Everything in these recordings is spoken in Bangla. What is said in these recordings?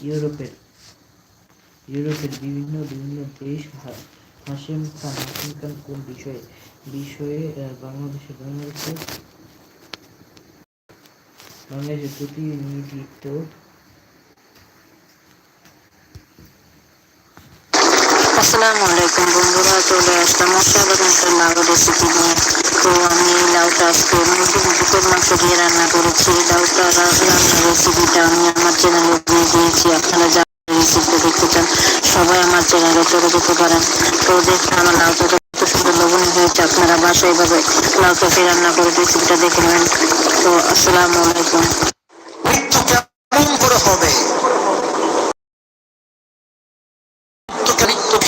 ইউরোপের ইউরোপের বিভিন্ন বিভিন্ন দেশ হাসিম খান হাসিম খান কোন বিষয়ে বিষয়ে বাংলাদেশে বাংলাদেশে বাংলাদেশের প্রতিনিধিত্ব আসসালামু আলাইকুম বন্ধুরা, চলে আসলাম অসাধারণ একটা লাউ রেসিপি নিয়ে। তো আমি এই লাউটা আজকে মুরগির বুকের মাংস দিয়ে রান্না করেছি। লাউটা রান্নার রেসিপিটা আমি আমার চ্যানেলে দিয়ে দিয়েছি। আপনারা যারা রেসিপিটা দেখতে চান, সবাই আমার চ্যানেলে চলে যেতে পারেন তো দেখুন, আমার লাউটা কত সুন্দর লবণী হয়েছে। আপনারা বাসায় এইভাবে লাউটাকে রান্না করে রেসিপিটা দেখে নেবেন। তো আসসালামু আলাইকুম। মৃত্যু কেমন করে হবে?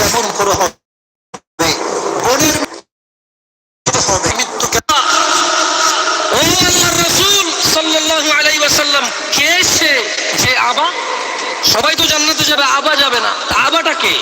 কেমন করে হবে? বনের হবে। মৃত্যু ওয়াসাল্লাম, কে সে যে আবা? সবাই তো জান্নাতে যাবে, আবা যাবে না। আবাটা কে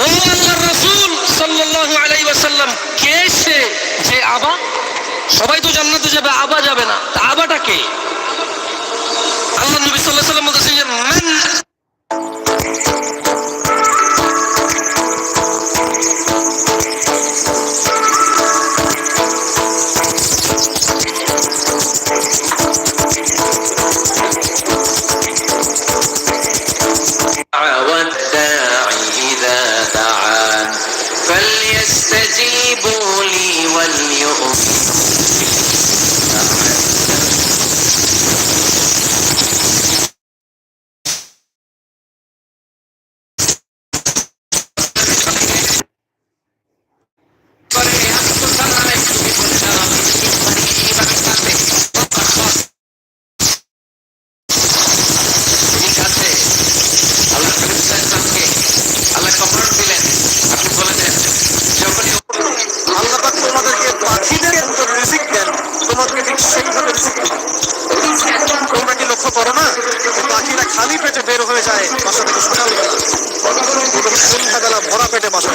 ও আল্লাহর রাসূল সাল্লাল্লাহু আলাইহি ওয়াসাল্লাম কে সে যে আবা? সবাই তো জান্নাতে যাবে, আবা যাবে না। তা আবাটা কে? ঠিক সেইভাবে তোমরা কি লক্ষ্য করো না? পাখিরা খালি পেটে বের হয়ে যায় বাসা থেকে সকালবেলা এবং সন্ধ্যাবেলা ভরা পেটে বাসা।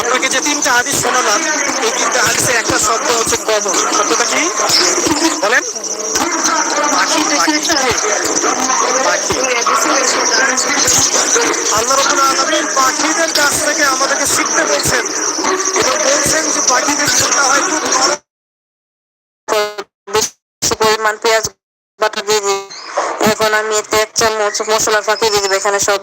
আপনাকে যে তিনটা হাদিস শোনালাম এই তিনটা হাদিসে একটা শব্দ হচ্ছে কমন শব্দটা কি? বলেন। পাখি আল্লাহ রবুল আলমিন পাখিদের কাছ থেকে আমাদেরকে শিখতে বলছেন এবং বলছেন যে পাখিদের শিক্ষা হয় খুব নরম বেশি পেঁয়াজ দিয়ে দিই। এখন আমি এতে এক চামচ মশলা ফাঁকি দিয়ে দেবো এখানে সব